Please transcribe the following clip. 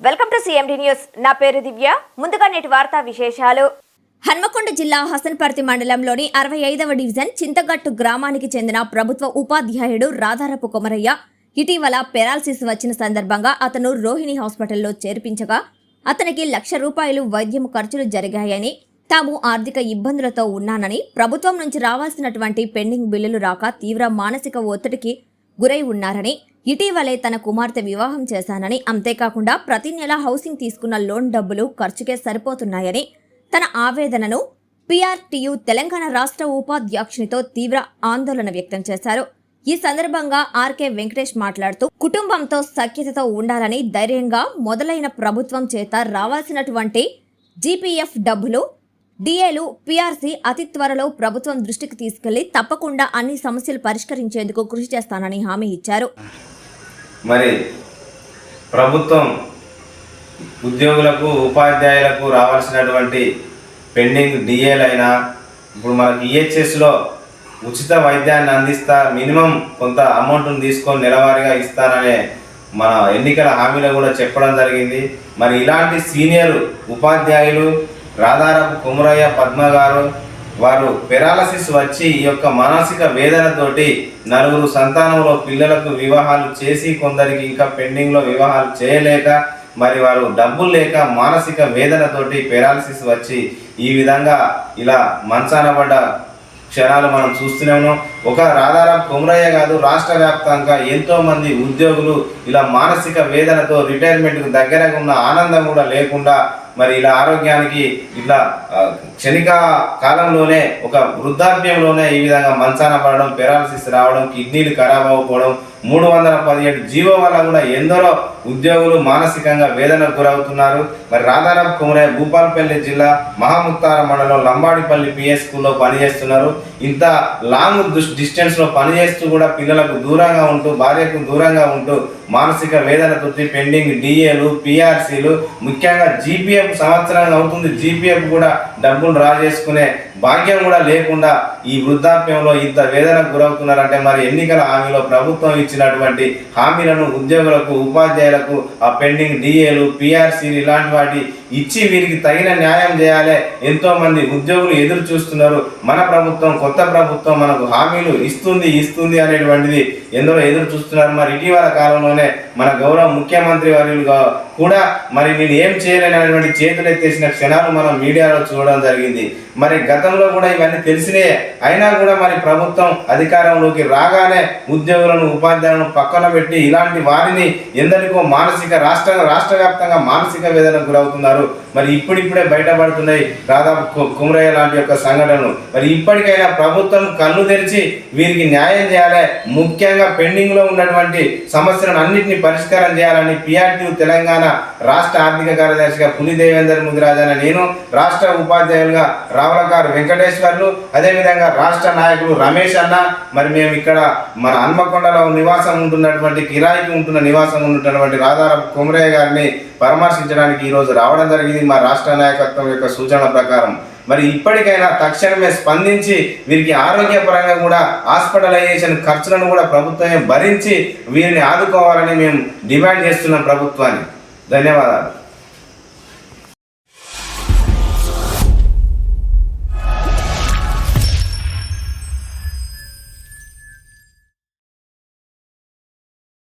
Welcome to CMD news నా పేరు దివ్య. ముందుగా నేటి వార్తా విశేషాలు. హన్మకొండ జిల్లా హసన్పర్తి మండలంలోని అరవై ఐదవ డివిజన్ చింతగట్టు గ్రామానికి చెందిన ప్రభుత్వ ఉపాధ్యాయుడు రాధారపు కొమరయ్య ఇటీవల పెరాలసిస్ వచ్చిన సందర్భంగా అతను రోహిణి హాస్పిటల్లో చేర్పించగా అతనికి లక్ష రూపాయలు వైద్యం ఖర్చులు జరిగాయని తాము ఆర్థిక ఇబ్బందులతో ఉన్నానని ప్రభుత్వం నుంచి రావాల్సినటువంటి పెండింగ్ బిల్లులు రాక తీవ్ర మానసిక ఒత్తిడికి గురై ఉన్నారని ఇటీవలే తన కుమార్తె వివాహం చేశానని అంతేకాకుండా ప్రతి నెల హౌసింగ్ తీసుకున్న లోన్ డబ్బులు ఖర్చుకే సరిపోతున్నాయని తన ఆవేదనను పిఆర్టీయు తెలంగాణ రాష్ట్ర ఉపాధ్యక్షునితో తీవ్ర ఆందోళన వ్యక్తం చేశారు. ఈ సందర్భంగా ఆర్కే వెంకటేష్ మాట్లాడుతూ కుటుంబంతో సఖ్యతతో ఉండాలని ధైర్యంగా మొదలైన ప్రభుత్వం చేత రావాల్సినటువంటి జీపీఎఫ్ డబ్బులు డిఏలు పీఆర్సీ అతి త్వరలో ప్రభుత్వం దృష్టికి తీసుకెళ్ళి తప్పకుండా అన్ని సమస్యలు పరిష్కరించేందుకు కృషి చేస్తానని హామీ ఇచ్చారు. మరి ప్రభుత్వం ఉద్యోగులకు ఉపాధ్యాయులకు రావాల్సినటువంటి పెండింగ్ డిఏలైనా ఇప్పుడు మనకి ఈహెచ్ఎస్లో ఉచిత వైద్యాన్ని అందిస్తా మినిమం కొంత అమౌంట్ను తీసుకొని నెలవారీగా ఇస్తాననే మన ఎన్నికల హామీలో కూడా చెప్పడం జరిగింది. మరి ఇలాంటి సీనియర్ ఉపాధ్యాయులు రాధారావు కుమరయ్య పద్మ గారు వారు పెరాలసిస్ వచ్చి ఈ యొక్క మానసిక వేదనతోటి నలుగురు సంతానంలో పిల్లలకు వివాహాలు చేసి కొందరికి ఇంకా పెండింగ్లో వివాహాలు చేయలేక మరి వారు డబ్బులు లేక మానసిక వేదనతోటి పెరాలసిస్ వచ్చి ఈ విధంగా ఇలా మంచాన పడ్డ క్షణాలు మనం చూస్తున్నాము ఒక రాధారాం కుమరయ్య కాదు రాష్ట్ర వ్యాప్తంగా ఎంతోమంది ఉద్యోగులు ఇలా మానసిక వేదనతో రిటైర్మెంట్కు దగ్గరగా ఉన్న ఆనందం కూడా లేకుండా మరి ఇలా ఆరోగ్యానికి ఇట్లా క్షణిక కాలంలోనే ఒక వృద్ధాప్యంలోనే ఈ విధంగా మంచాన పడడం పెరాలసిస్ రావడం కిడ్నీలు ఖరాబ్ అవ్వకపోవడం మూడు వందల పదిహేడు జీవో వల్ల కూడా ఎందరో ఉద్యోగులు మానసికంగా వేదనకు గురవుతున్నారు. మరి రాధారాం కుమరే భూపాలపల్లి జిల్లా మహాముత్తార మండలం లంబాడిపల్లి పిఏ స్కూల్లో పనిచేస్తున్నారు. ఇంత లాంగ్ దుస్- డిస్టెన్స్లో పనిచేస్తూ కూడా పిల్లలకు దూరంగా ఉంటూ భార్యకు దూరంగా ఉంటూ మానసిక వేదన తృప్తి పెండింగ్ డిఏలు పిఆర్సీలు ముఖ్యంగా జీపీఎఫ్ సంవత్సరాలు అవుతుంది. జీపీఎఫ్ కూడా డబ్బులు డ్రా చేసుకునే భాగ్యం కూడా లేకుండా ఈ వృద్ధాప్యంలో ఇంత వేదనకు గురవుతున్నారంటే మరి ఎన్నికల హామీలో ప్రభుత్వం ఇచ్చినటువంటి హామీలను ఉద్యోగులకు ఉపాధ్యాయులకు ఆ పెండింగ్ డిఏలు పిఆర్సీలు ఇలాంటి వాటి ఇచ్చి వీరికి తగిన న్యాయం చేయాలి ఎంతో మంది ఉద్యోగులు ఎదురు చూస్తున్నారు. మన ప్రభుత్వం కొత్త ప్రభుత్వం మనకు హామీలు ఇస్తుంది ఇస్తుంది అనేటువంటిది ఎందరో ఎదురు చూస్తున్నారు. మరి ఇటీవల కాలంలోనే మన గౌరవ ముఖ్యమంత్రి వర్యులుగా కూడా మరి నేను ఏం చేయలేనటువంటి చేతులు ఎత్తేసిన క్షణాలు మనం మీడియాలో చూడడం జరిగింది. మరి గతంలో కూడా ఇవన్నీ తెలిసినే అయినా కూడా మరి ప్రభుత్వం అధికారంలోకి రాగానే ఉద్యోగులను ఉపాధ్యాయులను పక్కన పెట్టి ఇలాంటి వారిని ఎందరికో మానసిక రాష్ట్ర రాష్ట్ర వ్యాప్తంగా మానసిక వేదనకు గురవుతున్నారు. మరి ఇప్పుడిప్పుడే బయటపడుతున్నాయి దాదాపు కుమరయ్య లాంటి యొక్క సంఘటనలు. మరి ఇప్పటికైనా ప్రభుత్వం కళ్ళు తెరిచి వీరికి న్యాయం చేయాలి. ముఖ్యంగా పెండింగ్లో ఉన్నటువంటి సమస్యలను అన్నింటినీ పరిష్కారం చేయాలని పిఆర్టీ తెలంగాణ రాష్ట్ర ఆర్థిక కార్యదర్శిగా పులి దేవేందర్ ముదిరాజ్ నేను రాష్ట్ర ఉపాధ్యాయులుగా రావులకారు వెంకటేశ్వర్లు అదేవిధంగా రాష్ట్ర నాయకులు రమేష్ అన్న మరి మేము ఇక్కడ మన హన్మకొండలో నివాసం ఉంటున్నటువంటి కిరాయికి ఉంటున్న నివాసం ఉన్నటువంటి రాధారాం కుమరయ్య గారిని పరామర్శించడానికి ఈరోజు రావడం జరిగింది మా రాష్ట్ర నాయకత్వం యొక్క సూచనల ప్రకారం. మరి ఇప్పటికైనా తక్షణమే స్పందించి వీరికి ఆరోగ్యపరంగా కూడా హాస్పిటలైజేషన్ ఖర్చులను కూడా ప్రభుత్వమే భరించి వీరిని ఆదుకోవాలని మేము డిమాండ్ చేస్తున్నాం ప్రభుత్వాన్ని. ధన్యవాదాలు.